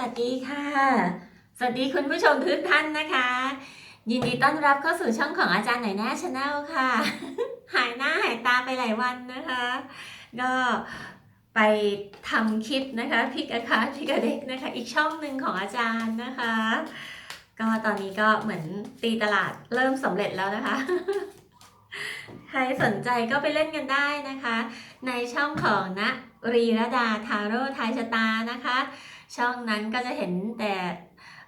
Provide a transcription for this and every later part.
วัสดีค่ะ สวัสดีคุณผู้ชมทุกท่านนะคะ ยินดีต้อนรับเข้าสู่ช่องของอาจารย์หน่อยแน่ชาแนลค่ะ หายหน้าหายตาไปหลายวันนะคะ ก็ไปทำคลิปนะคะพิกอาคาพิกาเด็กนะคะ อีกช่องหนึ่งของอาจารย์นะคะ ก็ตอนนี้ก็เหมือนตีตลาดเริ่มสำเร็จแล้วนะคะ ใครสนใจก็ไปเล่นกันได้นะคะ ในช่องของณรีรดาทาโร่ทายชะตานะคะ ช่องนั้นก็จะเห็นแต่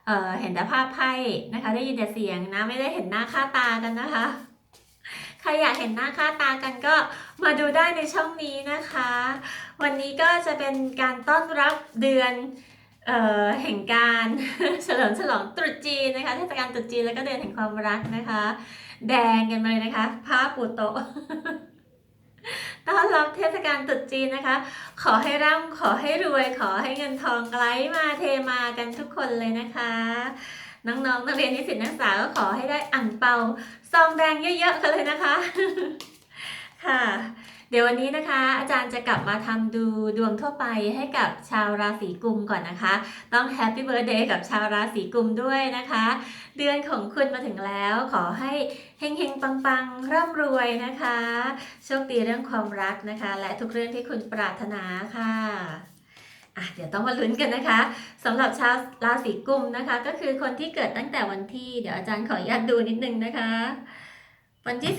เอ่อเห็นแต่ภาพไพ่นะคะ ได้ยินแต่เสียงนะไม่ได้เห็นหน้าค่าตากันนะคะ ใครอยากเห็นหน้าค่าตากันก็มาดูได้ในช่องนี้นะคะ วันนี้ก็จะเป็นการต้อนรับเดือนเอ่อแห่งการเฉลิมฉลองตรุษจีนนะคะเทศกาลตรุษจีนแล้วก็เดือนแห่งความรักนะคะ แดงกันมาเลยนะคะผ้าปูโตะ ต้อนรับเทศกาลตรุษจีนนะคะ ขอให้ร่ำขอให้รวย ขอให้เงินทองไหลมาเทมากันทุกคนเลยนะคะ น้องๆนักเรียนนิสิตนักศึกษาก็ขอให้ได้อ่างเปาซองแดงเยอะๆกันเลยนะคะ ค่ะ เดี๋ยววันนี้นะคะ อาจารย์จะกลับมาทำดูดวงทั่วไปให้กับชาวราศีกุมก่อนนะคะ ต้องแฮปปี้เบิร์ a เดย์กับชาวราศีกุมด้วยนะคะ เดือนของคุณมาถึงแล้วขอให้เฮงๆ ปังๆ ร่ำรวยนะคะ โชคดีเรื่องความรักนะคะ และทุกเรื่องที่คุณปรารถนาค่ะอะเดี๋ยวต้องมาลุ้นกันนะคะสำหรับชาวราศีกุมนะคะ ก็คือคนที่เกิดตั้งแต่วันที่ เดี๋ยวอาจารย์ขออนุญาตดูนิดนึงนะคะ วันที่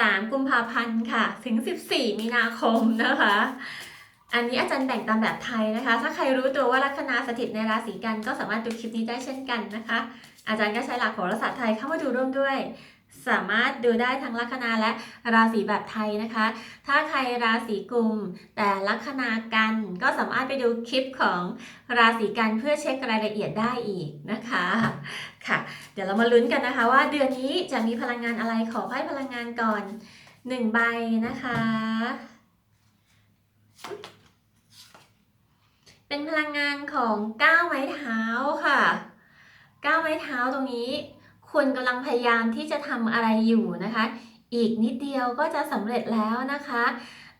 3 กุมภาพันธ์ค่ะ ถึง 14 มีนาคมนะคะ อันนี้อาจารย์แบ่งตามแบบไทยนะคะ ถ้าใครรู้ตัวว่าลัคนาสถิตในราศีกันก็สามารถดูคลิปนี้ได้เช่นกันนะคะ อาจารย์ก็ใช้หลักโหราศาสตร์ไทยเข้ามาดูร่วมด้วย สามารถดูได้ทั้งลัคนาและราศีแบบไทยนะคะ ถ้าใครราศีกุม แต่ลัคนากันก็สามารถไปดูคลิปของราศีกันเพื่อเช็ครายละเอียดได้อีกนะคะค่ะ เดี๋ยวเรามาลุ้นกันนะคะว่าเดือนนี้จะมีพลังงานอะไรขอไพ่พลังงานก่อนหนึ่งใบนะคะ เป็นพลังงานของก้าวไม้เท้าค่ะก้าวไม้เท้าตรงนี้ คุณกำลังพยายามที่จะทำอะไรอยู่นะคะ อีกนิดเดียวก็จะสำเร็จแล้วนะคะ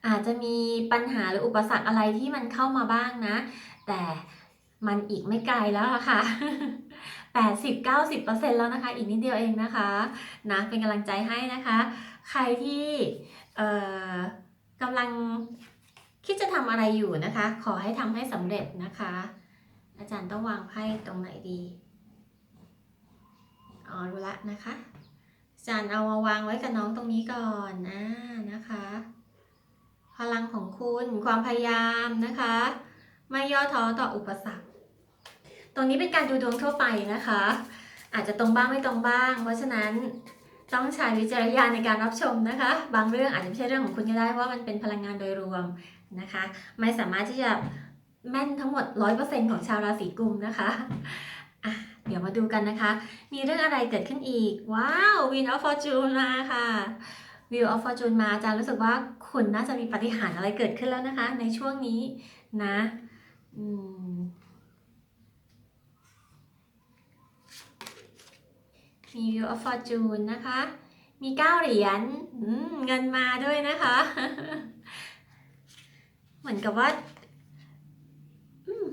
อาจจะมีปัญหาหรืออุปสรรคอะไรที่มันเข้ามาบ้างนะ แต่มันอีกไม่ไกลแล้วอะค่ะ 80-90%แล้วนะคะ อีกนิดเดียวเองนะคะนะเป็นกำลังใจให้นะคะ ใครที่กำลังคิดจะทำอะไรอยู่นะคะ ขอให้ทำให้สำเร็จนะคะ อาจารย์ต้องวางไพ่ตรงไหนดี อ๋อรู้ละนะคะจารย์เอามาวางไว้กับน้องตรงนี้ก่อนนะนะคะ พลังของคุณความพยายามนะคะ ไม่ย่อท้อต่ออุปสรรค ตรงนี้เป็นการดูดวงทั่วไปนะคะ อาจจะตรงบ้างไม่ตรงบ้าง เพราะฉะนั้นต้องใช้วิจารณญาณในการรับชมนะคะ บางเรื่องอาจจะไม่ใช่เรื่องของคุณก็ได้ว่ามันเป็นพลังงานโดยรวมนะคะ ไม่สามารถที่จะแม่นทั้งหมด 100%ของชาวราศีกุมนะคะ อะเดี๋ยวมาดูกันนะคะ มีเรื่องอะไรเกิดขึ้นอีก ว้าว Wheel of Fortune มาค่ะ Wheel of Fortune มาอาจารย์รู้สึกว่าคุณน่าจะมีปาฏิหาริย์อะไรเกิดขึ้นแล้วนะคะ ในช่วงนี้นะอืมมี Wheel of Fortune นะคะ มี9เหรียญเงินมาด้วยนะคะ เหมือนกับว่า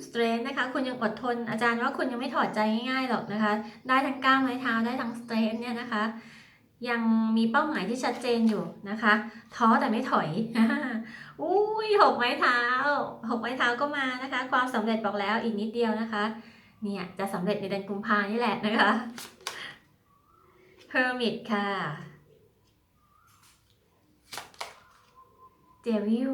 สเตรนนะคะ คุณยังอดทน อาจารย์ว่าคุณยังไม่ถอดใจง่ายๆหรอกนะคะ ได้ทั้งก้าวไม้เท้าได้ทั้งสเตรนเนี่ยนะคะ ยังมีเป้าหมายที่ชัดเจนอยู่นะคะ ท้อแต่ไม่ถอยอุ้ยหกไม้เท้าหกไม้เท้าก็มานะคะ ความสำเร็จบอกแล้วอีกนิดเดียวนะคะ เนี่ยจะสำเร็จในเดือนกุมภานี่แหละนะคะ Hermit ค่ะ Devil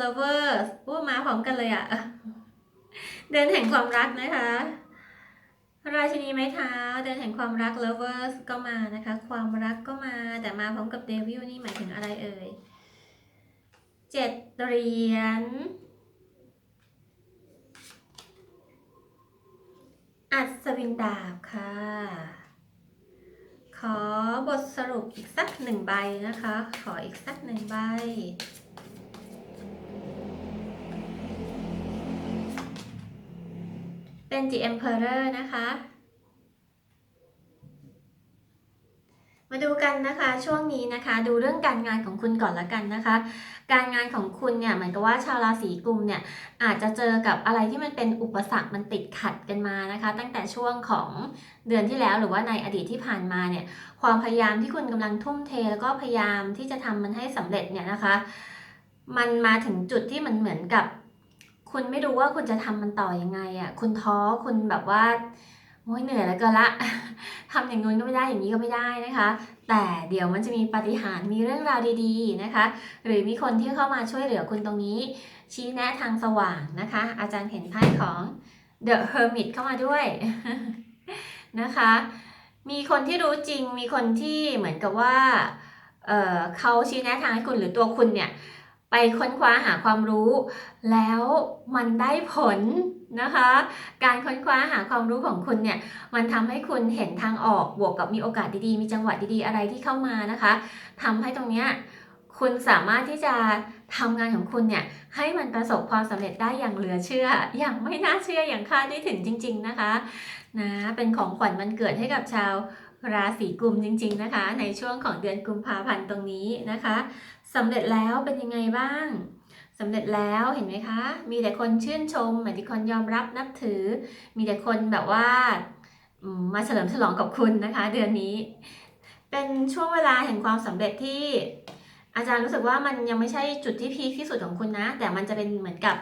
Lovers อู้มาพร้อมกันเลยอะเดือนแห่งความรักนะคะ ราชินีไม้เท้า เดือนแห่งความรัก Lovers ก็มานะคะ ความรักก็มาแต่มาพร้อมกับ Devil นี่หมายถึงอะไรเอ่ยเจ็ดเหรียญอัศวินดาบค่ะ ขอบทสรุปอีกสักหนึ่งใบนะคะ ขออีกสักหนึ่งใบ เป็น The Emperor นะคะ มาดูกันนะคะช่วงนี้นะคะ ดูเรื่องการงานของคุณก่อนละกันนะคะ การงานของคุณเนี่ยเหมือนกับว่าชาวราศีกุมเนี่ยอาจจะเจอกับอะไรที่มันเป็นอุปสรรคมันติดขัดกันมานะคะ ตั้งแต่ช่วงของเดือนที่แล้วหรือว่าในอดีตที่ผ่านมาเนี่ยความพยายามที่คุณกำลังทุ่มเท แล้วก็พยายามที่จะทำมันให้สำเร็จเนี่ยนะคะ มันมาถึงจุดที่มันเหมือนกับ คุณไม่รู้ว่าคุณจะทำมันต่อยังไงอะ คุณท้อคุณแบบว่าโอ้ยเหนื่อยแล้วก็ละทำอย่างนู้นก็ไม่ได้อย่างนี้ก็ไม่ได้นะคะ แต่เดี๋ยวมันจะมีปาฏิหาริย์มีเรื่องราวดีๆนะคะ หรือมีคนที่เข้ามาช่วยเหลือคุณตรงนี้ ชี้แนะทางสว่างนะคะ อาจารย์เห็นไพ่ของ The Hermit เข้ามาด้วยนะคะ มีคนที่รู้จริงมีคนที่เหมือนกับว่าเเขาชี้แนะทางให้คุณหรือตัวคุณเนี่ย ไปค้นคว้าหาความรู้ แล้วมันได้ผลนะคะ การค้นคว้าหาความรู้ของคุณเนี่ยมันทำให้คุณเห็นทางออกบวกกับมีโอกาสดีๆ มีจังหวะดีๆอะไรที่เข้ามานะคะทำให้ตรงเนี้ยคุณสามารถที่จะทำงานของคุณเนี่ยให้มันประสบความสำเร็จได้อย่างเหลือเชื่อ อย่างไม่น่าเชื่ออย่างคาดไม่ถึงจริง ๆนะคะนะเป็นของขวัญวันเกิดให้กับชาวราศีกุมจริง ๆนะคะ ในช่วงของเดือนกุมภาพันธ์ตรงนี้นะคะ สำเร็จแล้วเป็นยังไงบ้างสำเร็จแล้วเห็นไหมคะ มีแต่คนชื่นชมมีแต่คนยอมรับนับถือ มีแต่คนแบบว่ามมาเฉลิมฉลองกับคุณนะคะ เดือนนี้ เป็นช่วงเวลาแห่งความสำเร็จที่ อาจารย์รู้สึกว่ามันยังไม่ใช่จุดที่พีคที่สุดของคุณนะ แต่มันจะเป็นเหมือนกับ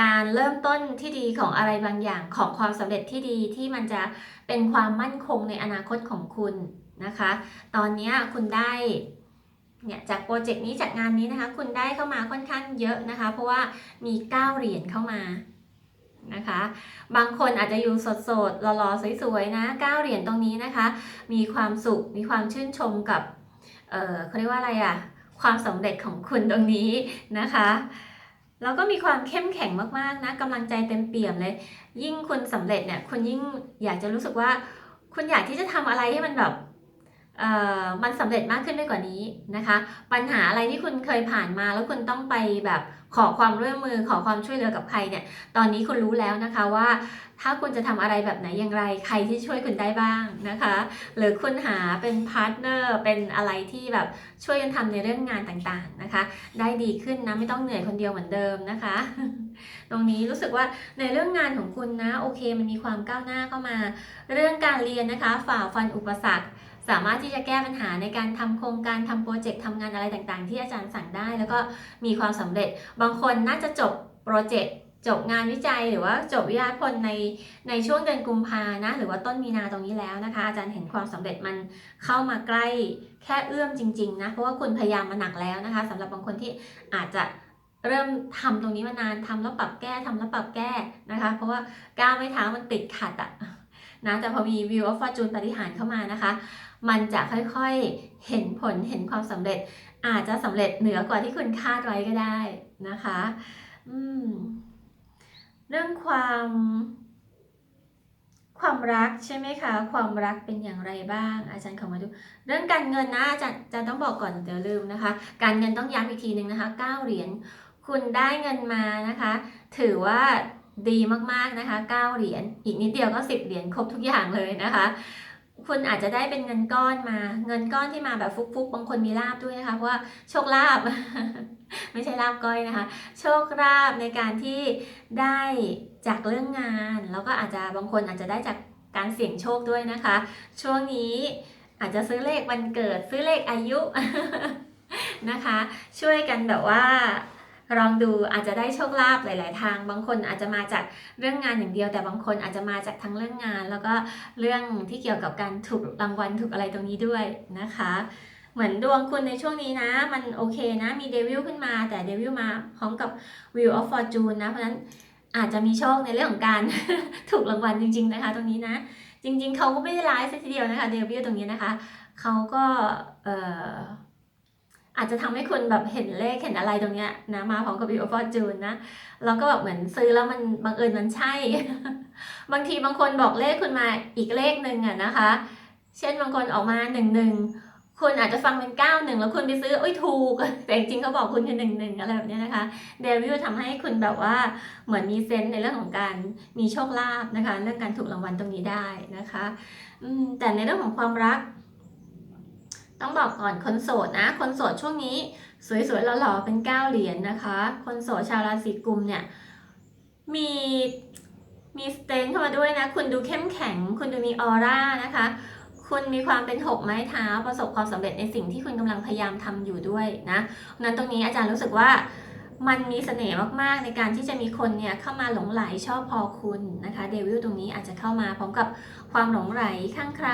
การเริ่มต้นที่ดีของอะไรบางอย่างของความสำเร็จที่ดีที่มันจะเป็นความมั่นคงในอนาคตของคุณนะคะ ตอนนี้คุณได้ เนี่ยจากโปรเจกต์นี้จากงานนี้นะคะ คุณได้เข้ามาค่อนข้างเยอะนะคะ เพราะว่ามี 9 เหรียญเข้ามานะคะ บางคนอาจจะอยู่สดๆหล่อๆสวยๆนะ 9 เหรียญตรงนี้นะคะ มีความสุขมีความชื่นชมกับ เออเขาเรียกว่าอะไรอะความสำเร็จของคุณตรงนี้นะคะแล้วก็มีความเข้มแข็งมากๆนะกำลังใจเต็มเปี่ยมเลย ยิ่งคุณสำเร็จเนี่ยคุณยิ่งอยากจะรู้สึกว่า คุณอยากที่จะทำอะไรให้มันแบบ มันสำเร็จมากขึ้นไปกว่านี้นะคะ ปัญหาอะไรที่คุณเคยผ่านมาแล้วคุณต้องไปแบบขอความร่วมมือขอความช่วยเหลือกับใครเนี่ย ตอนนี้คุณรู้แล้วนะคะว่า ถ้าคุณจะทำอะไรแบบไหนอย่างไร ใครที่ช่วยคุณได้บ้างนะคะ หรือคุณหาเป็นพาร์ทเนอร์เป็นอะไรที่แบบช่วยกันทำในเรื่องงานต่างๆนะคะ ได้ดีขึ้นนะไม่ต้องเหนื่อยคนเดียวเหมือนเดิมนะคะ ตรงนี้รู้สึกว่าในเรื่องงานของคุณนะโอเค มันมีความก้าวหน้าเข้ามา เรื่องการเรียนนะคะ ฝ่าฟันอุปสรรค สามารถที่จะแก้ปัญหาในการทำโครงการทำโปรเจกต์ทำงานอะไรต่างๆ ที่อาจารย์สั่งได้ แล้วก็มีความสำเร็จ บางคนน่าจะจบโปรเจกต์จบงานวิจัยหรือว่าจบวิทยาพลในในช่วงเดือนกุมภานะหรือว่าต้นมีนาตรงนี้แล้วนะคะ อาจารย์เห็นความสำเร็จมันเข้ามาใกล้แค่เอื้อมจริง ๆ นะ เพราะว่าคุณพยายามมาหนักแล้วนะคะสำหรับบางคนที่อาจจะเริ่มทำตรงนี้มานานทำแล้วปรับแก้ทำแล้วปรับแก้นะคะ เพราะว่าก้าวไม่เท้ามันติดขัดอะนะแต่พอมี view of fortune ปฏิหารเข้ามานะคะ มันจะค่อยๆเห็นผลเห็นความสำเร็จ อาจจะสำเร็จเหนือกว่าที่คุณคาดไว้ก็ได้นะคะอืมเรื่องความความรักใช่ไหมคะ ความรักเป็นอย่างไรบ้าง อาจารย์ขอมาดู เรื่องการเงินนะอาจารย์จารย์ต้องบอกก่อนเดี๋ยวลืมนะคะ การเงินต้องย้ำอีกทีหนึ่งนะคะ9เหรียญคุณได้เงินมานะคะ ถือว่าดีมากๆนะคะ9เหรียญอีกนิดเดียวก็ 10 เหรียญครบทุกอย่างเลยนะคะ คุณอาจจะได้เป็นเงินก้อนมา เงินก้อนที่มาแบบฟุกๆ บางคนมีลาบด้วยนะคะ เพราะว่าโชคลาบ ไม่ใช่ลาบก้อยนะคะ โชคลาบในการที่ได้จากเรื่องงาน แล้วก็อาจจะบางคนอาจจะได้จากการเสี่ยงโชคด้วยนะคะ ช่วงนี้อาจจะซื้อเลขวันเกิด ซื้อเลขอายุนะคะ ช่วยกันแบบว่า ลองดูอาจจะได้โชคลาภหลาย ๆ ทาง บางคนอาจจะมาจากเรื่องงานอย่างเดียว แต่บางคนอาจจะมาจากทั้งเรื่องงาน แล้วก็เรื่องที่เกี่ยวกับการถูกรางวัลถูกอะไรตรงนี้ด้วยนะคะเหมือนดวงคุณในช่วงนี้นะ มันโอเคนะ มีเดวิลขึ้นมาแต่เดวิลมาพร้อมกับ Wheel of Fortune นะ เพราะฉะนั้นอาจจะมีโชคในเรื่องของการถูกรางวัลจริง ๆ นะคะ ตรงนี้นะ จริง ๆ เขาก็ไม่ได้ร้ายซะทีเดียวนะคะเดวิลตรงนี้นะคะ เขาก็เอ่อ อาจจะทำให้คุณแบบเห็นเลขเห็นอะไรตรงเนี้ยนะมาพร้อมกับ Wheel of Fortune นะแล้วก็แบบเหมือนซื้อแล้วมันบังเอิญมันใช่ บางทีบางคนบอกเลขคุณมาอีกเลขหนึ่งอะนะคะ เช่นบางคนออกมาหนึ่งหนึ่งคุณอาจจะฟังเป็นเก้าหนึ่งแล้วคุณไปซื้ออุ้ยถูก แต่จริงเขาบอกคุณคือหนึ่งหนึ่งอะไรแบบนี้นะคะเดวิลทำให้คุณแบบว่าเหมือนมีเซนส์ในเรื่องของการมีโชคลาภนะคะ เรื่องการถูกรางวัลตรงนี้ได้นะคะแต่ในเรื่องของความรัก ต้องบอกก่อนคนโสดนะ คนโสดช่วงนี้ สวยๆหล่อๆเป็นเก้าเหรียญนะคะ คนโสดชาวราศีกุมเนี่ยมีมีสเตนเข้ามาด้วยนะ คุณดูเข้มแข็ง คุณดูมีออร่านะคะ คุณมีความเป็นหกไม้เท้าประสบความสำเร็จในสิ่งที่คุณกำลังพยายามทำอยู่ด้วยนะเพราะฉะนั้นตรงนี้อาจารย์รู้สึกว่า มันมีเสน่ห์มากๆ ในการที่จะมีคนเนี่ยเข้ามาหลงไหลชอบพอคุณนะคะเดวิลตรงนี้อาจจะเข้ามาพร้อมกับความหลงไหลข้างใคร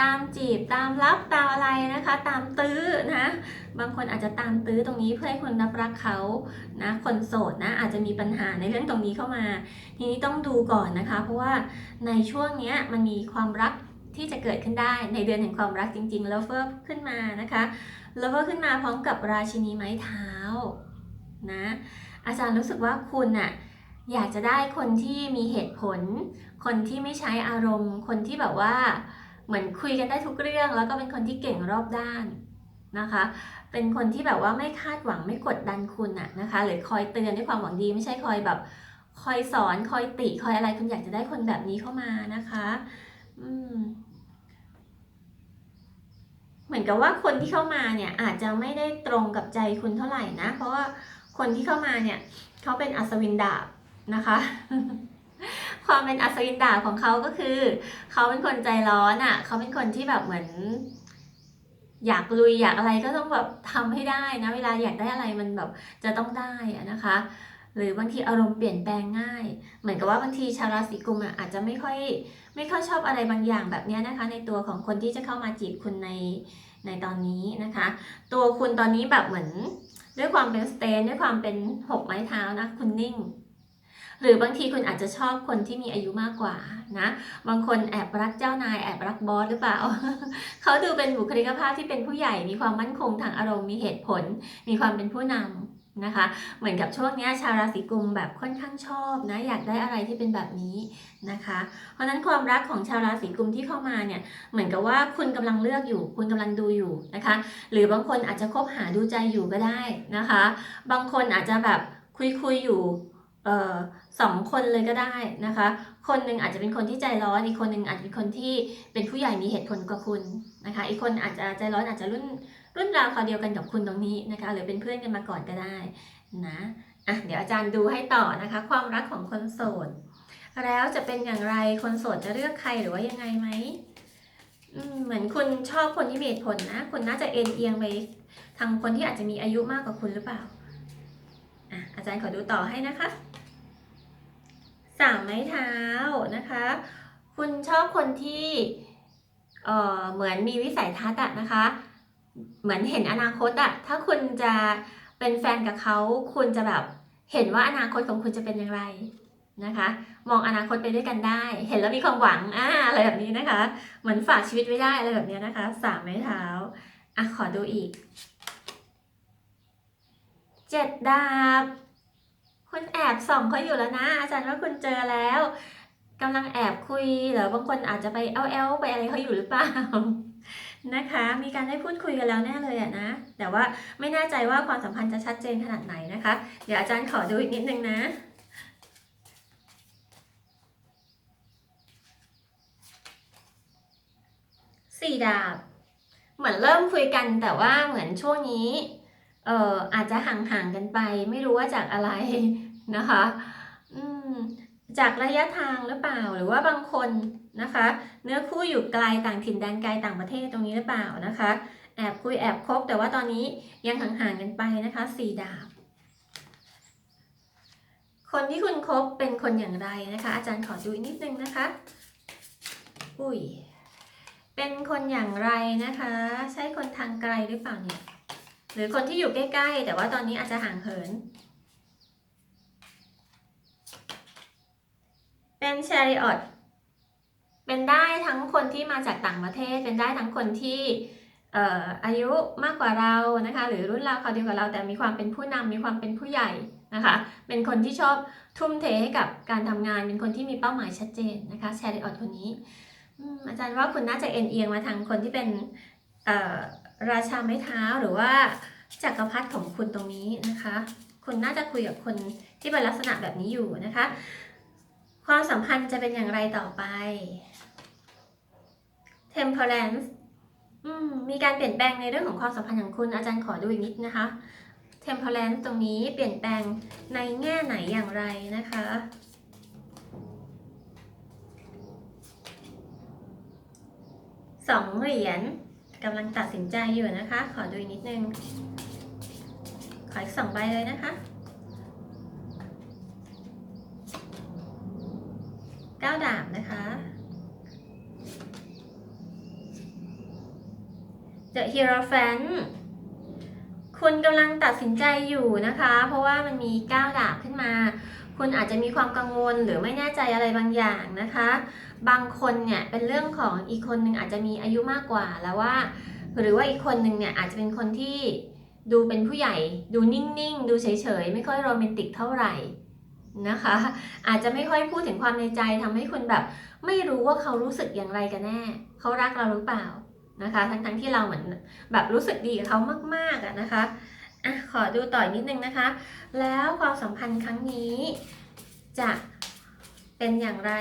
ตามจีบตามรับตามอะไรนะคะ ตามตื้อนะบางคนอาจจะตามตื้อตรงนี้เพื่อให้คุณรับรักเขานะคนโสดนะอาจจะมีปัญหาในเรื่องตรงนี้เข้ามา ทีนี้ต้องดูก่อนนะคะ เพราะว่าในช่วงนี้มันมีความรัก ที่จะเกิดขึ้นได้ในเดือนแห่งความรักจริงๆแล้วเฟิร์ขึ้นมานะคะแล้วก็ขึ้นมาพร้อมกับราชินีไม้เท้านะอาจารย์รู้สึกว่าคุณน่ะอยากจะได้คนที่มีเหตุผล คนที่ไม่ใช้อารมณ์ คนที่แบบว่าเหมือนคุยกันได้ทุกเรื่อง แล้วก็เป็นคนที่เก่งรอบด้านนะคะ เป็นคนที่แบบว่าไม่คาดหวังไม่กดดันคุณอะนะคะ หรือคอยเตือนด้วยความหวังดี ไม่ใช่คอยแบบ คอยสอนคอยติคอยอะไรคุณอยากจะได้คนแบบนี้เข้ามานะคะ อืม เหมือนกับว่าคนที่เข้ามาเนี่ยอาจจะไม่ได้ตรงกับใจคุณเท่าไหร่นะ เพราะว่าคนที่เข้ามาเนี่ยเขาเป็นอัศวินดาบนะคะ ความเป็นอัศวินดาบของเขาก็คือเขาเป็นคนใจร้อนอะเขาเป็นคนที่แบบเหมือน อยากลุยอยากอะไรก็ต้องแบบทำให้ได้นะ เวลาอยากได้อะไรมันแบบจะต้องได้อะนะคะ หรือบางทีอารมณ์เปลี่ยนแปลงง่าย เหมือนกับว่าบางทีชาวราศีกุมอะอาจจะไม่ค่อยไม่ค่อยชอบอะไรบางอย่างแบบนี้นะคะ ในตัวของคนที่จะเข้ามาจีบคุณในในตอนนี้นะคะ ตัวคุณตอนนี้แบบเหมือน ด้วยความเป็นสเตนด้วยความเป็นหกไม้เท้านะคุณนิ่ง หรือบางทีคุณอาจจะชอบคนที่มีอายุมากกว่านะ บางคนแอบรักเจ้านายแอบรักบอสหรือเปล่า เขาดูเป็นบุคลิกภาพที่เป็นผู้ใหญ่มีความมั่นคงทางอารมณ์มีเหตุผล มีความเป็นผู้นำ นะคะ เหมือนกับช่วงนี้ชาวราศีกุมแบบค่อนข้างชอบนะอยากได้อะไรที่เป็นแบบนี้นะคะ เพราะนั้นความรักของชาวราศีกุมที่เข้ามาเนี่ยเหมือนกับว่าคุณกำลังเลือกอยู่ คุณกำลังดูอยู่นะคะ หรือบางคนอาจจะคบหาดูใจอยู่ก็ได้นะคะ บางคนอาจจะแบบคุยคุยอยู่เออสองคนเลยก็ได้นะคะ คนหนึ่งอาจจะเป็นคนที่ใจร้อน อีกคนหนึ่งอาจจะเป็นคนที่เป็นผู้ใหญ่มีเหตุผลกว่าคุณนะคะ อีกคนอาจจะใจร้อนอาจจะรุ่น รุ่นราวคราวเดียวกันกับคุณตรงนี้นะคะหรือเป็นเพื่อนกันมาก่อนก็ได้นะอะเดี๋ยวอาจารย์ดูให้ต่อนะคะ ความรักของคนโสด แล้วจะเป็นอย่างไรคนโสดจะเลือกใครหรือว่ายังไงไหมเหมือนคุณชอบคนที่มีเหตุผลนะคุณน่าจะเอ็นเอียงไปทางคนที่อาจจะมีอายุมากกว่าคุณหรือเปล่าอะอาจารย์ขอดูต่อให้นะคะสามไม้เท้านะคะ คุณชอบคนที่เออเหมือนมีวิสัยทัศน์อะนะคะ เหมือนเห็นอนาคตอะถ้าคุณจะเป็นแฟนกับเขาคุณจะแบบเห็นว่าอนาคตของคุณจะเป็นอย่างไรนะคะ มองอนาคตไปด้วยกันได้ เห็นแล้วมีความหวังอ่าอะไรแบบนี้นะคะ เหมือนฝากชีวิตไว้ได้อะไรแบบนี้นะคะสามไม้เท้าอะขอดูอีกเจ็ดดาบคุณแอบส่องเขาอยู่แล้วนะ อาจารย์ว่าคุณเจอแล้วกำลังแอบคุยหรือบางคนอาจจะไปเอลเอลไปอะไรเขาอยู่หรือเปล่า นะคะ มีการได้พูดคุยกันแล้วแน่เลยอะนะ แต่ว่าไม่แน่ใจว่าความสัมพันธ์จะชัดเจนขนาดไหนนะคะ เดี๋ยวอาจารย์ขอดูอีกนิดนึงนะสี่ดาบ เหมือนเริ่มคุยกันแต่ว่าเหมือนช่วงนี้ เอ่ออาจจะห่างๆกันไป ไม่รู้ว่าจากอะไรนะคะ อืมจากระยะทางหรือเปล่าหรือว่าบางคน นะคะ เนื้อคู่อยู่ไกลต่างถิ่นแดนไกลต่างประเทศตรงนี้หรือเปล่านะคะ แอบคุยแอบคบแต่ว่าตอนนี้ยังห่างๆกันไปนะคะสี่ดาบ คนที่คุณคบเป็นคนอย่างไรนะคะ อาจารย์ขอดูอีกนิดนึงนะคะ อุ้ยเป็นคนอย่างไรนะคะ ใช่คนทางไกลหรือเปล่าเนี่ยหรือคนที่อยู่ใกล้ๆ แต่ว่าตอนนี้อาจจะห่างเหิน เป็น chariot เป็นได้ทั้งคนที่มาจากต่างประเทศ เป็นได้ทั้งคนที่เอ่ออายุมากกว่าเรานะคะ หรือรุ่นราวคราวเดียวกับเราแต่มีความเป็นผู้นำมีความเป็นผู้ใหญ่นะคะ เป็นคนที่ชอบทุ่มเทให้กับการทำงาน เป็นคนที่มีเป้าหมายชัดเจนนะคะ chariot คนนี้อืมอาจารย์ว่าคุณน่าจะเอ็นเอียงมาทางคนที่เป็นเอ่อราชาไม้เท้าหรือว่าจักรพรรดิของคุณตรงนี้นะคะ คุณน่าจะคุยกับคนที่เป็นลักษณะแบบนี้อยู่นะคะ ความสัมพันธ์จะเป็นอย่างไรต่อไป temperance มมีการเปลี่ยนแปลงในเรื่องของความสัมพันธ์ของคุณ อาจารย์ขอดูอีกนิดนะคะ temperance ตรงนี้เปลี่ยนแปลงในแง่ไหนอย่างไรนะคะ สองเหรียญกำลังตัดสินใจอยู่นะคะ ขอดูอีกนิดนึง ขออีกสองใบเลยนะคะ ก้าดาบนะคะ The Hierophant คุณกำลังตัดสินใจอยู่นะคะ เพราะว่ามันมีก้าวดาบขึ้นมา คุณอาจจะมีความกังวลหรือไม่แน่ใจอะไรบางอย่างนะคะ บางคนเนี่ยเป็นเรื่องของอีกคนหนึ่งอาจจะมีอายุมากกว่าแล้วว่า หรือว่าอีกคนหนึ่งเนี่ยอาจจะเป็นคนที่ดูเป็นผู้ใหญ่ ดูนิ่งๆ ดูเฉยๆ ไม่ค่อยโรแมนติกเท่าไหร่ นะคะ อาจจะไม่ค่อยพูดถึงความในใจทำให้คุณแบบไม่รู้ว่าเขารู้สึกอย่างไรกันแน่ เขารักเราหรือเปล่านะคะ ทั้งๆที่เราเหมือนแบบรู้สึกดีกับเขามากๆอะนะคะอะขอดูต่อยนิดนึงนะคะ แล้วความสัมพันธ์ครั้งนี้จะเป็นอย่างไร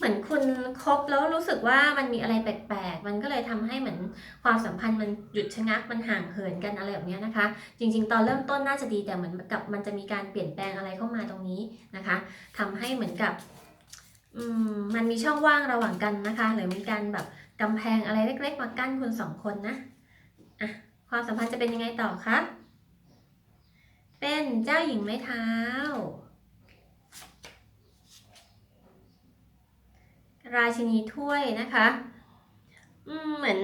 เหมือนคุณคบแล้วรู้สึกว่ามันมีอะไรแปลกๆ มันก็เลยทำให้เหมือนความสัมพันธ์มันหยุดชะงัก มันห่างเหินกันอะไรแบบนี้นะคะ จริงๆ ตอนเริ่มต้นน่าจะดีแต่เหมือนกับมันจะมีการเปลี่ยนแปลงอะไรเข้ามาตรงนี้นะคะทำให้เหมือนกับมมันมีช่องว่างระหว่างกันนะคะ หรือมีการแบบกำแพงอะไรเล็ก ๆ มากั้นคุณสองคนนะอะความสัมพันธ์จะเป็นยังไงต่อคะ เป็นเจ้าหญิงไม้เท้า ราชินีถ้วยนะคะเหมือน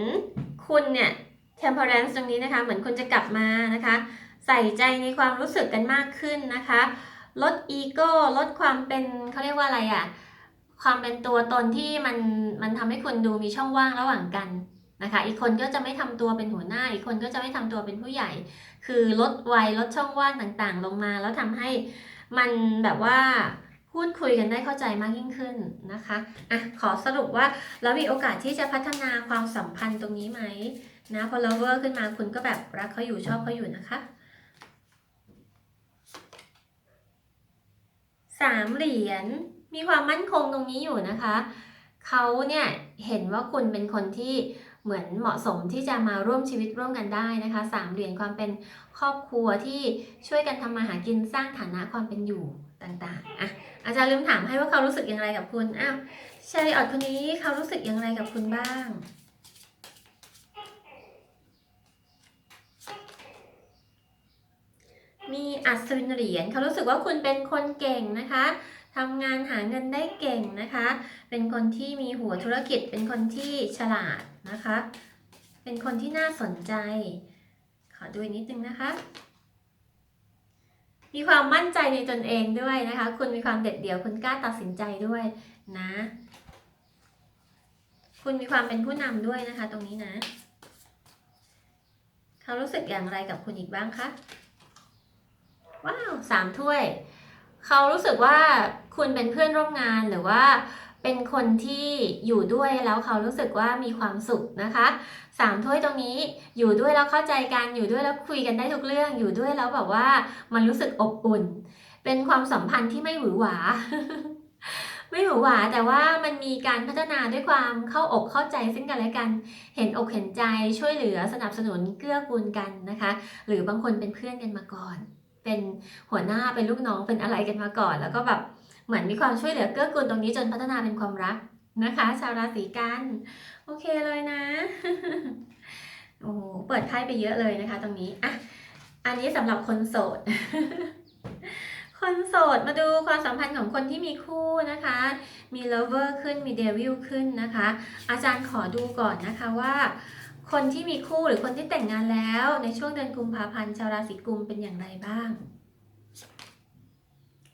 คุณเนี่ย temperance ตรงนี้นะคะ เหมือนคุณจะกลับมานะคะ ใส่ใจในความรู้สึกกันมากขึ้นนะคะ ลดอีโก้ ลดความเป็นเขาเรียกว่าอะไรอะความเป็นตัวตนที่มันมันทำให้คุณดูมีช่องว่างระหว่างกันนะคะ อีกคนก็จะไม่ทำตัวเป็นหัวหน้า อีกคนก็จะไม่ทำตัวเป็นผู้ใหญ่ คือลดวัยลดช่องว่างต่างๆ ลงมา แล้วทำให้มันแบบว่า พูดคุยกันได้เข้าใจมากยิ่งขึ้นนะคะอะขอสรุปว่าแล้วมีโอกาสที่จะพัฒนาความสัมพันธ์ตรงนี้ไหมนะพอ lover ขึ้นมาคุณก็แบบรักเขาอยู่ชอบเขาอยู่นะคะสามเหรียญมีความมั่นคงตรงนี้อยู่นะคะเขาเนี่ยเห็นว่าคุณเป็นคนที่เหมือนเหมาะสมที่จะมาร่วมชีวิตร่วมกันได้นะคะสามเหรียญความเป็นครอบครัวที่ช่วยกันทำมาหากินสร้างฐานะความเป็นอยู่ ต่างๆอะอาจารย์ลืมถามให้ว่าเขารู้สึกอย่างไรกับคุณอ้าวเชริออดคนนี้เขารู้สึกอย่างไรกับคุณบ้างมีอัศวินเหรียญเขารู้สึกว่าคุณเป็นคนเก่งนะคะทำงานหาเงินได้เก่งนะคะ เป็นคนที่มีหัวธุรกิจ เป็นคนที่ฉลาดนะคะ เป็นคนที่น่าสนใจ ขอดูอีกนิดนึงนะคะ มีความมั่นใจในตนเองด้วยนะคะ คุณมีความเด็ดเดี่ยว คุณกล้าตัดสินใจด้วยนะ คุณมีความเป็นผู้นำด้วยนะคะ ตรงนี้นะ เขารู้สึกอย่างไรกับคุณอีกบ้างคะ ว้าวสามถ้วย เขารู้สึกว่าคุณเป็นเพื่อนร่วมงานหรือว่า เป็นคนที่อยู่ด้วยแล้วเขารู้สึกว่ามีความสุขนะคะสามถ้วยตรงนี้อยู่ด้วยแล้วเข้าใจกันอยู่ด้วยแล้วคุยกันได้ทุกเรื่องอยู่ด้วยแล้วแบบว่ามันรู้สึกอบอุ่น เป็นความสัมพันธ์ที่ไม่หวือหวาไม่หวือหวาแต่ว่ามันมีการพัฒนาด้วยความเข้าอกเข้าใจซึ่งกันและกัน เห็นอกเห็นใจช่วยเหลือสนับสนุนเกื้อกูลกันนะคะ หรือบางคนเป็นเพื่อนกันมาก่อน เป็นหัวหน้าเป็นลูกน้องเป็นอะไรกันมาก่อน แล้วก็แบบ เหมือนมีความช่วยเหลือเกื้อกูลตรงนี้จนพัฒนาเป็นความรักนะคะ ชาวราศีกันโอเคเลยนะโอ้เปิดไพ่ไปเยอะเลยนะคะ ตรงนี้อะอันนี้สำหรับคนโสด คนโสดมาดูความสัมพันธ์ของคนที่มีคู่นะคะ มี lover ขึ้นมี devil ขึ้นนะคะ อาจารย์ขอดูก่อนนะคะว่า คนที่มีคู่หรือคนที่แต่งงานแล้ว ในช่วงเดือนกุมภาพันธ์ชาวราศีกุมเป็นอย่างไรบ้าง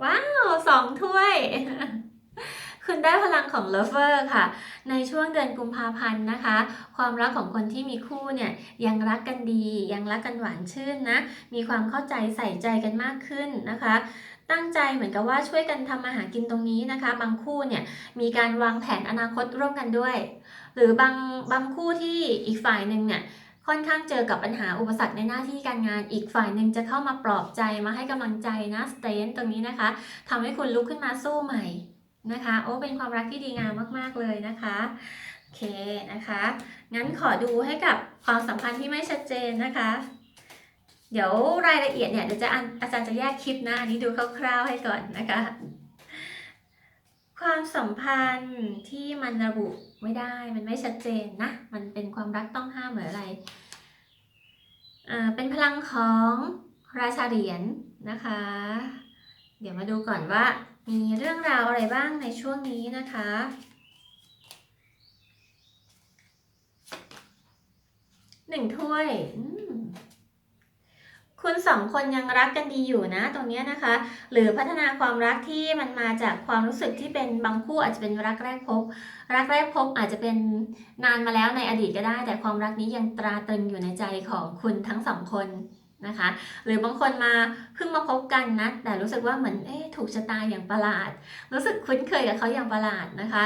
ว้าวสองถ้วย คุณได้พลังของ lover ค่ะ ในช่วงเดือนกุมภาพันธ์นะคะ ความรักของคนที่มีคู่เนี่ยยังรักกันดี ยังรักกันหวานชื่นนะ มีความเข้าใจใส่ใจกันมากขึ้นนะคะตั้งใจเหมือนกับว่าช่วยกันทำมาหากินตรงนี้นะคะ บางคู่เนี่ยมีการวางแผนอนาคตร่วมกันด้วย หรือบางบางคู่ที่อีกฝ่ายหนึ่งเนี่ย ค่อนข้างเจอกับปัญหาอุปสรรคในหน้าที่การงาน อีกฝ่ายหนึ่งจะเข้ามาปลอบใจมาให้กำลังใจนะสเตนตรงนี้นะคะทำให้คุณลุกขึ้นมาสู้ใหม่นะคะ โอ้เป็นความรักที่ดีงามมากๆเลยนะคะโอเคนะคะ งั้นขอดูให้กับความสัมพันธ์ที่ไม่ชัดเจนนะคะ เดี๋ยวรายละเอียดเนี่ยเดี๋ยวจะอาอาจารย์จะแยกคลิปนะอันนี้ดูคร่าวๆให้ก่อนนะคะ ความสัมพันธ์ที่มันระบุ ไม่ได้มันไม่ชัดเจนนะ มันเป็นความรักต้องห้ามหรืออะไรอ่าเป็นพลังของราชาเหรียญนะคะ เดี๋ยวมาดูก่อนว่ามีเรื่องราวอะไรบ้างในช่วงนี้นะคะ หนึ่งถ้วย คุณสองคนยังรักกันดีอยู่นะตรงนี้นะคะ หรือพัฒนาความรักที่มันมาจากความรู้สึกที่เป็นบางคู่อาจจะเป็นรักแรกพบ รักแรกพบอาจจะเป็นนานมาแล้วในอดีตก็ได้ แต่ความรักนี้ยังตราตรึงอยู่ในใจของคุณทั้งสองคนนะคะ หรือบางคนมาเพิ่งมาพบกันนะ แต่รู้สึกว่าเหมือนเอ๊ะถูกชะตาอย่างประหลาด รู้สึกคุ้นเคยกับเขาอย่างประหลาดนะคะ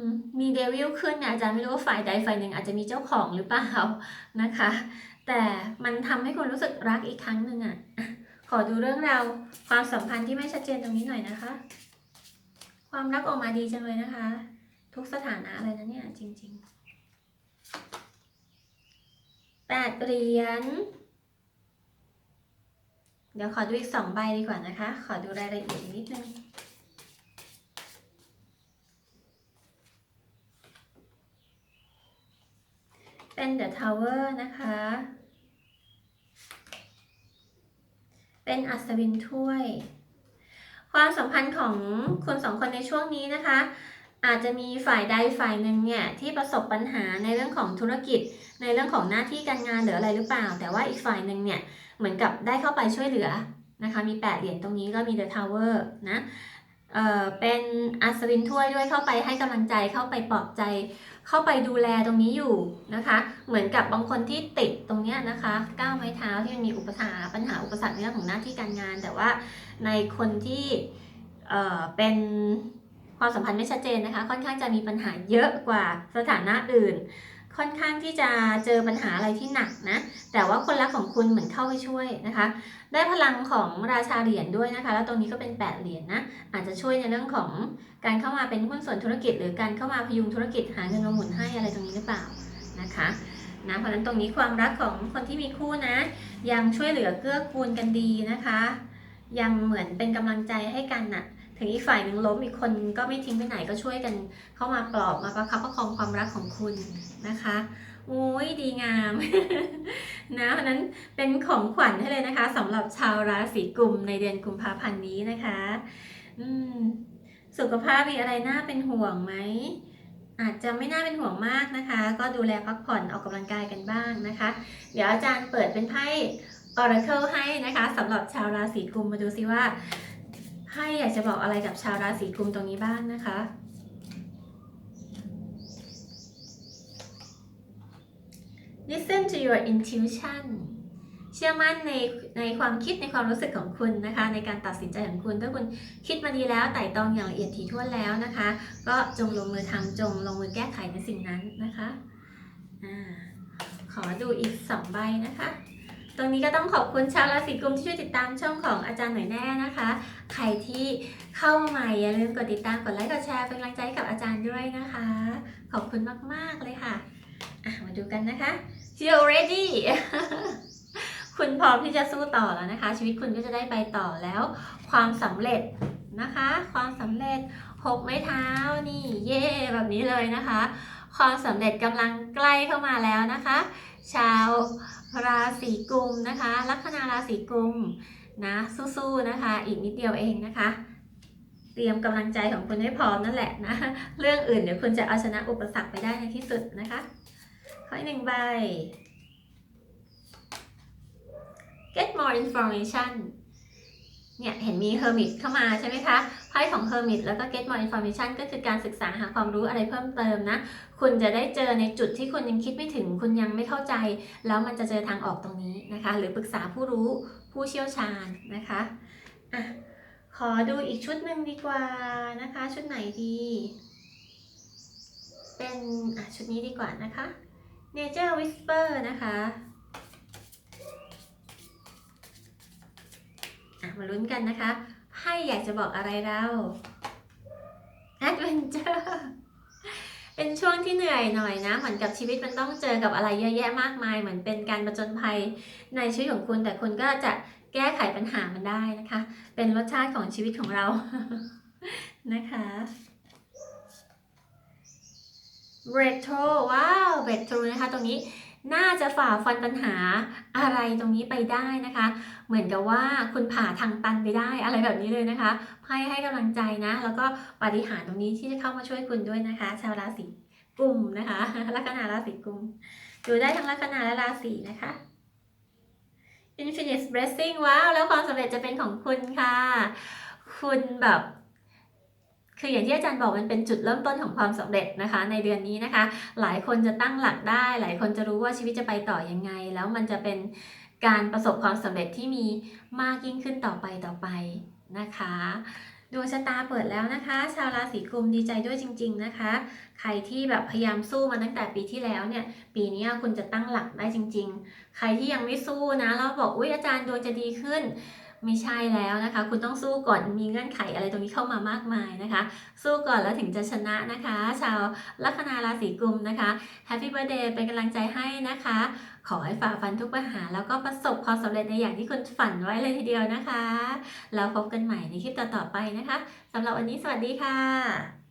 มมีเดวิลขึ้นเนี่ยอาจารย์ไม่รู้ว่าฝ่ายใดฝ่ายหนึ่งอาจจะมีเจ้าของหรือเปล่านะคะ แต่มันทำให้คุณรู้สึกรักอีกครั้งหนึ่งอะ่ะ ขอดูเรื่องราวความสัมพันธ์ที่ไม่ชัดเจนตรงนี้หน่อยนะคะ ความรักออกมาดีจังเลยนะคะ ทุกสถานะเลยนะเนี่ยจริงๆแปดเหรียญเดี๋ยวขอดูอีกสองใบดีกว่านะคะ ขอดูรายละเอียดอีกนิดนึง เป็น The Tower นะคะ เป็นอัศวินถ้วย ความสัมพันธ์ของคนสองคนในช่วงนี้นะคะ อาจจะมีฝ่ายใดฝ่ายหนึ่งเนี่ยที่ประสบปัญหาในเรื่องของธุรกิจ ในเรื่องของหน้าที่การงานหรืออะไรหรือเปล่า แต่ว่าอีกฝ่ายหนึ่งเนี่ยเหมือนกับได้เข้าไปช่วยเหลือนะคะ มีแปดเหรียญตรงนี้ก็มี The Tower นะ เอ่อเป็นอัศวินถ้วยด้วยเข้าไปให้กำลังใจเข้าไปปลอบใจ เข้าไปดูแลตรงนี้อยู่นะคะ เหมือนกับบางคนที่ติดตรงเนี้ยนะคะก้าวไม้เท้าที่มันมีอุปสรรคปัญหาอุปสรรคในเรื่องของหน้าที่การงาน แต่ว่าในคนที่เอ่อเป็นความสัมพันธ์ไม่ชัดเจนนะคะ ค่อนข้างจะมีปัญหาเยอะกว่าสถานะอื่น ค่อนข้างที่จะเจอปัญหาอะไรที่หนักนะ แต่ว่าคนรักของคุณเหมือนเข้าไปช่วยนะคะ ได้พลังของราชาเหรียญด้วยนะคะ แล้วตรงนี้ก็เป็นแปดเหรียญนะ อาจจะช่วยในเรื่องของการเข้ามาเป็นหุ้นส่วนธุรกิจ หรือการเข้ามาพยุงธุรกิจหาเงินมาหมุนให้อะไรตรงนี้หรือเปล่านะคะนะเพราะฉะนั้นตรงนี้ความรักของคนที่มีคู่นะ ยังช่วยเหลือเกื้อกูลกันดีนะคะ ยังเหมือนเป็นกำลังใจให้กันน่ะ ถึงอีกฝ่ายหนึ่งล้มอีกคนก็ไม่ทิ้งไปไหนก็ช่วยกันเข้ามาปลอบมาประคับประคองความรักของคุณนะคะโอ้ยดีงาม นะเพราะนั้นเป็นของขวัญให้เลยนะคะสำหรับชาวราศีกุมในเดือนกุมภาพันธ์นี้นะคะอืมสุขภาพมีอะไรน่าเป็นห่วงไหมอาจจะไม่น่าเป็นห่วงมากนะคะ ก็ดูแลพักผ่อนออกกำลังกายกันบ้างนะคะ เดี๋ยวอาจารย์เปิดเป็นไพ่ Oracle ให้นะคะสำหรับชาวราศีกุมมาดูซิว่า ไพ่อยากจะบอกอะไรกับชาวราศีกุมตรงนี้บ้างนะคะ Listen to your intuition เชื่อมั่นในในความคิดในความรู้สึกของคุณนะคะ ในการตัดสินใจของคุณถ้าคุณคิดมาดีแล้วไต่ตรองอย่างละเอียดถี่ถ้วนแล้วนะคะ ก็จงลงมือทำจงลงมือแก้ไขในสิ่งนั้นนะคะอขอดูอีกสองใบนะคะ ตรงนี้ก็ต้องขอบคุณชาวราศีกุมที่ช่วยติดตามช่องของอาจารย์หน่อยแน่นะคะ ใครที่เข้ามาใหม่อย่าลืมกดติดตามกดไลค์กดแชร์เป็นกำลังใจให้กับอาจารย์ด้วยนะคะ ขอบคุณมากๆเลยค่ะอะ มาดูกันนะคะ you ready คุณพร้อมที่จะสู้ต่อแล้วนะคะ ชีวิตคุณก็จะได้ไปต่อแล้ว ความสำเร็จนะคะ ความสำเร็จหกไม้เท้านี่เย่แบบนี้เลยนะคะ ความสำเร็จกำลังใกล้เข้ามาแล้วนะคะ ชาวราศีกุมนะคะ ลัคนาราศีกุมนะสู้ๆนะคะ อีกนิดเดียวเองนะคะ เตรียมกำลังใจของคุณให้พร้อมนั่นแหละนะเรื่องอื่นเดี๋ยวคุณจะเอาชนะอุปสรรคไปได้ในที่สุดนะคะขออีกหนึ่งใบ get more information เนี่ยเห็นมี hermit เข้ามาใช่ไหมคะไพ่ของ hermit แล้วก็ get more information ก็คือการศึกษาหาความรู้อะไรเพิ่มเติมนะ คุณจะได้เจอในจุดที่คุณยังคิดไม่ถึง คุณยังไม่เข้าใจ แล้วมันจะเจอทางออกตรงนี้นะคะ หรือปรึกษาผู้รู้ผู้เชี่ยวชาญนะคะอะขอดูอีกชุดหนึ่งดีกว่านะคะ ชุดไหนดี เป็นอะชุดนี้ดีกว่านะคะ Nature Whisper นะคะ มาลุ้นกันนะคะ ให้อยากจะบอกอะไรเรา Adventure เป็นช่วงที่เหนื่อยหน่อยนะ เหมือนกับชีวิตมันต้องเจอกับอะไรเยอะแยะมากมาย เหมือนเป็นการประจนภัยในชีวิตของคุณ แต่คุณก็จะแก้ไขปัญหามันได้นะคะ เป็นรสชาติของชีวิตของเรา นะคะ breakthrough ว้าว breakthrough นะคะ ตรงนี้ น่าจะฝ่าฟันปัญหาอะไรตรงนี้ไปได้นะคะ เหมือนกับว่าคุณผ่าทางตันไปได้อะไรแบบนี้เลยนะคะให้ให้กำลังใจนะ แล้วก็ปฏิหารตรงนี้ที่จะเข้ามาช่วยคุณด้วยนะคะ ชาวราศีกุมนะคะลัคนาราศีกุมดูได้ทั้งลัคนาและราศีนะคะ Infinite Blessing ว้าว แล้วความสำเร็จจะเป็นของคุณค่ะ คุณแบบ คืออย่างที่อาจารย์บอกมันเป็นจุดเริ่มต้นของความสำเร็จนะคะ ในเดือนนี้นะคะ หลายคนจะตั้งหลักได้ หลายคนจะรู้ว่าชีวิตจะไปต่อยังไง แล้วมันจะเป็นการประสบความสำเร็จที่มีมากยิ่งขึ้นต่อไปต่อไปนะคะดวงชะตาเปิดแล้วนะคะ ชาวราศีกุมดีใจด้วยจริง ๆนะคะ ใครที่แบบพยายามสู้มาตั้งแต่ปีที่แล้วเนี่ย ปีนี้คุณจะตั้งหลักได้จริง ๆ ใครที่ยังไม่สู้นะแล้วบอกอุ้ยอาจารย์ดวงจะดีขึ้น ไม่ใช่แล้วนะคะ คุณต้องสู้ก่อนมีเงื่อนไขอะไรตรงนี้เข้ามามากมายนะคะ สู้ก่อนแล้วถึงจะชนะนะคะ ชาวลัคนาราศีกุมนะคะแฮปปี้เบอร์เดย์เป็นกำลังใจให้นะคะ ขอให้ฝ่าฟันทุกปัญหา แล้วก็ประสบความสำเร็จในอย่างที่คุณฝันไว้เลยทีเดียวนะคะ แล้วพบกันใหม่ในคลิปต่อๆไปนะคะสำหรับวันนี้สวัสดีค่ะ